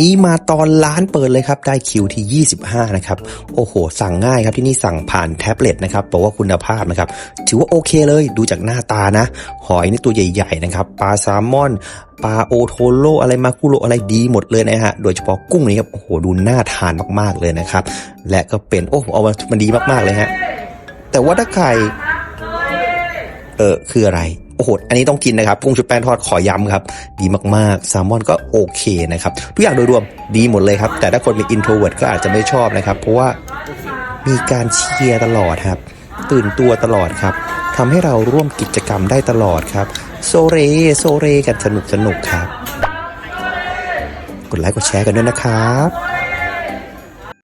นี้มาตอนร้านเปิดเลยครับ ได้คิวที่ 25 นะครับ โอ้โห สั่งง่ายครับที่นี่สั่งผ่านแท็บเล็ตนะครับบอกว่าคุณภาพนะครับ ถือว่าโอเคเลยดูจากหน้าตานะ หอยนี่ตัวใหญ่ๆนะครับ ปลาแซลมอนปลาโอโทโรอะไรมาคุโรอะไรดีหมดเลยนะฮะ โดยเฉพาะกุ้งนี่ครับ โอ้โห ดูน่าทานมากๆเลยนะครับ และก็เป็น โอ้เอามามันดีมากๆเลยฮะ แต่ว่าถ้าใคร เออคืออะไร โอ้โห อันนี้ต้องกินนะครับกุ้งชุบแป้งทอดขอย้ำครับ ดีมากๆแซลมอนก็โอเคนะครับ ทุกอย่างโดยรวมดีหมดเลยครับ แต่ถ้าคนเป็นอินโทรเวิร์ดก็อาจจะไม่ชอบนะครับ เพราะว่ามีการเชียร์ตลอดครับ ตื่นตัวตลอดครับทำให้เราร่วมกิจกรรมได้ตลอดครับ โซเรโซเรกันสนุกสนุกครับ กดไลค์กดแชร์กันด้วยนะครับ